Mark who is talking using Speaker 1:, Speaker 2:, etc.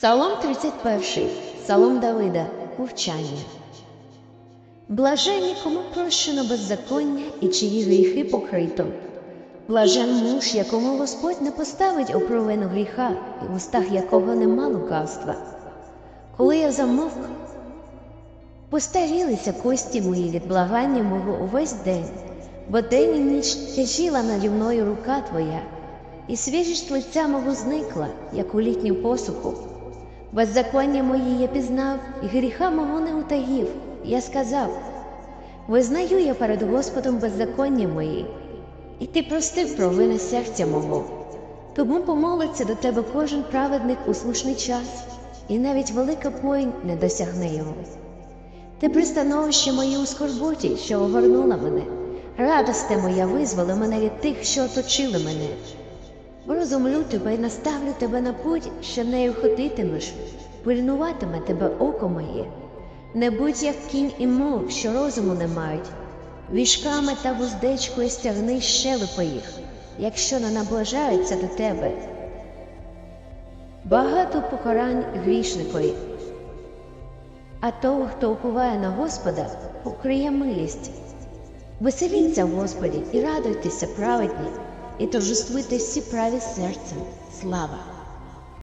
Speaker 1: Псалом 31. Псалом Давида. Мовчання. Блаженні, кому прощено беззаконня і чиї гріхи покрито. Блажен муж, якому Господь не поставить у провину гріха, і в устах якого нема лукавства. Коли я замовк, постарілися кості мої від благання мого увесь день, бо день і ніч тяжіла наді мною рука твоя, і свіжість лиця мого зникла, як у літню посуху. Беззаконня мої я пізнав, і гріха мого не утаїв. Я сказав: Визнаю я перед Господом беззаконня мої, і ти простив провини серця мого. Тому помолиться до тебе кожен праведник у слушний час, і навіть велика плойнь не досягне його. Ти пристановище моє у скорботі, що огорнула мене. Радосте моя визвола мене від тих, що оточили мене. Розумлю тебе і наставлю тебе на путь, що нею ходитимеш, пильнуватиме тебе око моє. Не будь як кінь і мов, що розуму не мають. Вішками та вуздечкою стягни щелепи їх, якщо не наближаються до тебе. Багато покарань грішникові, а того, хто уповає на Господа, покриє милість. Веселіться Господі і радуйтеся праведні, і торжествуйте всі праві серцем. Слава!